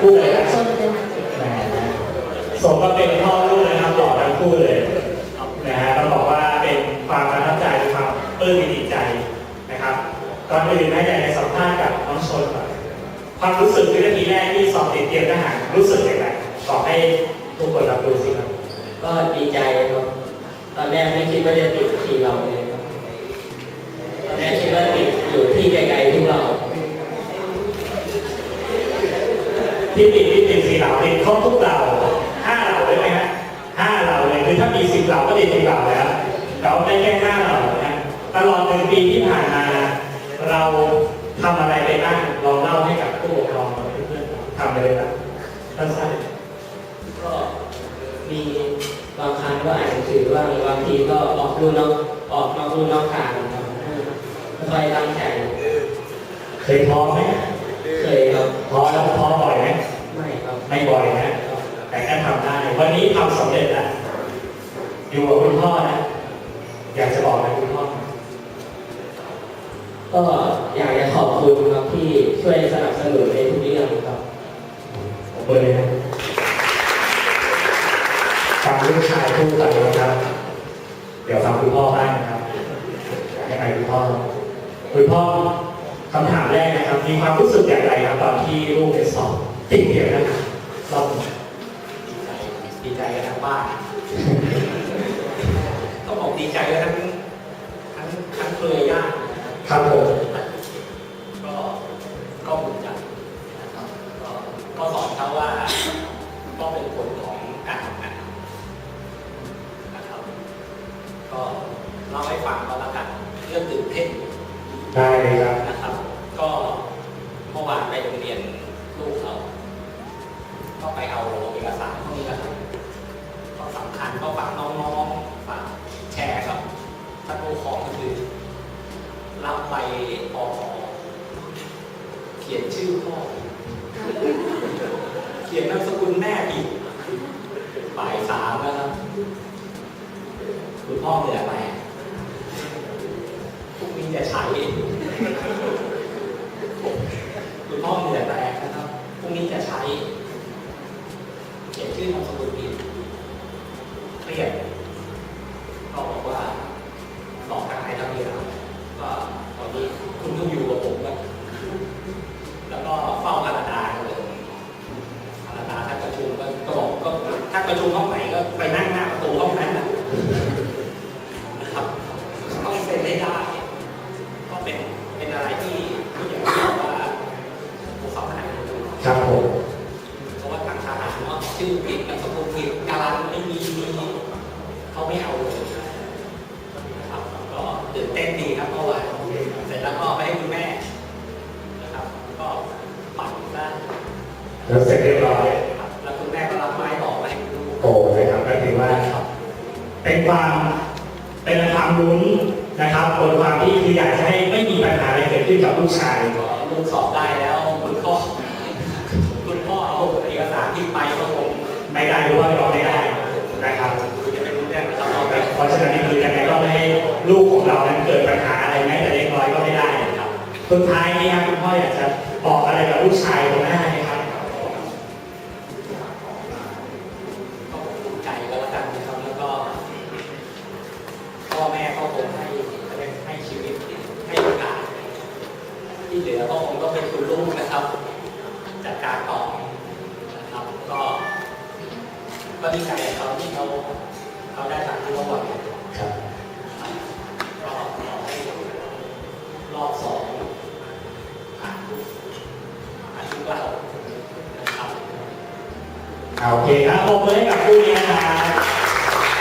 คู่เลยนะส้นเต็มแหมสมกับเป็นพ่อลูกนะครับหล่อทั้งคู่เลยนะฮะต้องบอกว่าเป็นความประทับใจความปลื้มปิติใจนะครับก่อนอื่นนะอยากจะสัมภาษณ์กับน้องชนก่อนความรู้สึกวินาทีแรกที่สอบติดเตรียมทหารรู้สึกอย่างไรบอกให้ทุกคนรับรู้สิครับก็ดีใจครับ ตอนแรกไม่คิดว่าจะติดที่เราเลยครับตอนแรกคิดว่าติดอยู่ที่ไกลๆ ที่เราที่ติดที่ติดสี่เหล่าติดครบทุกเหล่าห้าเหล่าได้ไหมฮะห้าเหล่าเลยคือถ้ามีสิบเหล่าก็ติดสิบเหล่าแล้วเราได้แค่ห้าเหล่านะตลอดหนึ่งปีที่ผ่านมาเราทำอะไรไปบ้างลองเล่าให้กับผู้ปกครองกับเพื่อนๆทำไปเลยนะสั้นก็มีบางครั้งก็อ่านหนังสือบ้างบางทีก็ออกดูนอกออกนอกดูนอกทางครับไม่ค่อยตั้งใจๆเคยท้อไหมเคยครับท้อแล้วท้อบ่อย ไหมไม่ครับไม่บ่อยนะ แต่ก็ทำได้ วันนี้ทำสำเร็จแล้วอยู่กับคุณพ่อนะ อยากจะบอกอะไรคุณพ่อ ก็อยากจะขอบคุณครับที่ช่วยสนับสนุนในทุกเรื่องครับผมเปิดเลยนะฟังลูกชายพูดกันนะครับ เดี๋ยวฟังคุณพ่อบ้างนะครับอยากให้คุณพ่อ คุณพ่อคำถามแรกนะครับ มีความรู้สึกอย่างไรครับตอนที่ลูกไปสอบติดเดียวนะครับรอบหนึ่ง ดีใจกันทั้งบ้านต้องบอกดีใจกันทั้งทั้งทั้งเครือญาติครับผมก็ก็ภูมิใจนะครับก็ก็สอนเขาว่าก็เป็นผลของการทำงานนะครับ ก็เล่าให้ฟังก็แล้วกันเรื่องตื่นเต้นได้เลยครับนะครับ ก็เมื่อวานไปโรงเรียนลูกเขาก็ไปเอาเอกสารพวกนี้นะครับก็ สำคัญก็ฝากน้องๆฝากแชร์กับท่านผู้ปกครองก็คือรับใบปอเขียนชื่อพ่อเขียนนามสกุลแม่อีกบ่ายสามแล้วครับคุณพ่อเหนื่อยไหมพรุ่งนี้จะใช้คุณพ่อเหนื่อยแรงนะครับ พรุ่งนี้จะใช้ เขียนชื่อนามสกุลผิดเครียดก็บอกว่าบอกทางไหนทางนี้แล้วว่าตอนนี้คุณต้องอยู่กับผมแล้วแล้วก็เฝ้าพาราดาเลยพาราดาท่านประชุมก็ก็บอกก็ท่านประชุมห้องไหนก็ไปนั่งหน้าประตูห้องนั้นนะนะครับต้องเซ็นให้ได้ ก็เป็นเป็นอะไรที่ที่อย่างที่บอกว่าภูเขาขนาดนี้ ครับผมเพราะว่าทางทหารเนาะชื่อผิดนามสกุลผิดการันไม่มีมีเขาไม่เอาเลยนะครับก็ตื่นเต้นดีครับเมื่อวานเสร็จแล้วก็ไปให้คุณแม่นะครับ ก็ปัดได้แล้วเสร็จเรียบร้อยครับแล้วคุณแม่ก็รับไม้ต่อไปให้ลูกโอ้เลยครับก็ถือว่าเป็นความเป็นความลุ้นนะครับบนความที่คืออยากจะให้ไม่มีปัญหาอะไรเกิดขึ้นกับลูกชายลูกสอบ ไม่ได้รู้ว่าเราไม่ได้นะครับคุณจะไม่รู้เรื่องนะครับเราไปเพราะฉะนั้นนี่คือยังไงก็ไม่ให้ลูกของเรานั้นเกิดปัญหาอะไรแม้แต่เล็กน้อยก็ไม่ได้ครับสุดท้ายนี้ครับคุณพ่ออยากจะบอกอะไรกับลูกชายตรงหน้าไหมครับก็ภูมิใจก็แล้วกันนะครับแล้วก็พ่อแม่ก็คงให้ให้ชีวิตให้โอกาสที่เหลือก็คงต้องเป็นคุณลูกนะครับ จัดการต่อน ก็ดีใจกับเขาที่เขาเขาได้ตามที่เขาบอกครับรอบรอบรอบสองผ่านผ่านทุกเรานะครับโอเคครับผมเลยกับคู่นี้นะครับ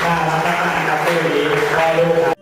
น่ารักมากครับคู่นี้พ่อลูกครับ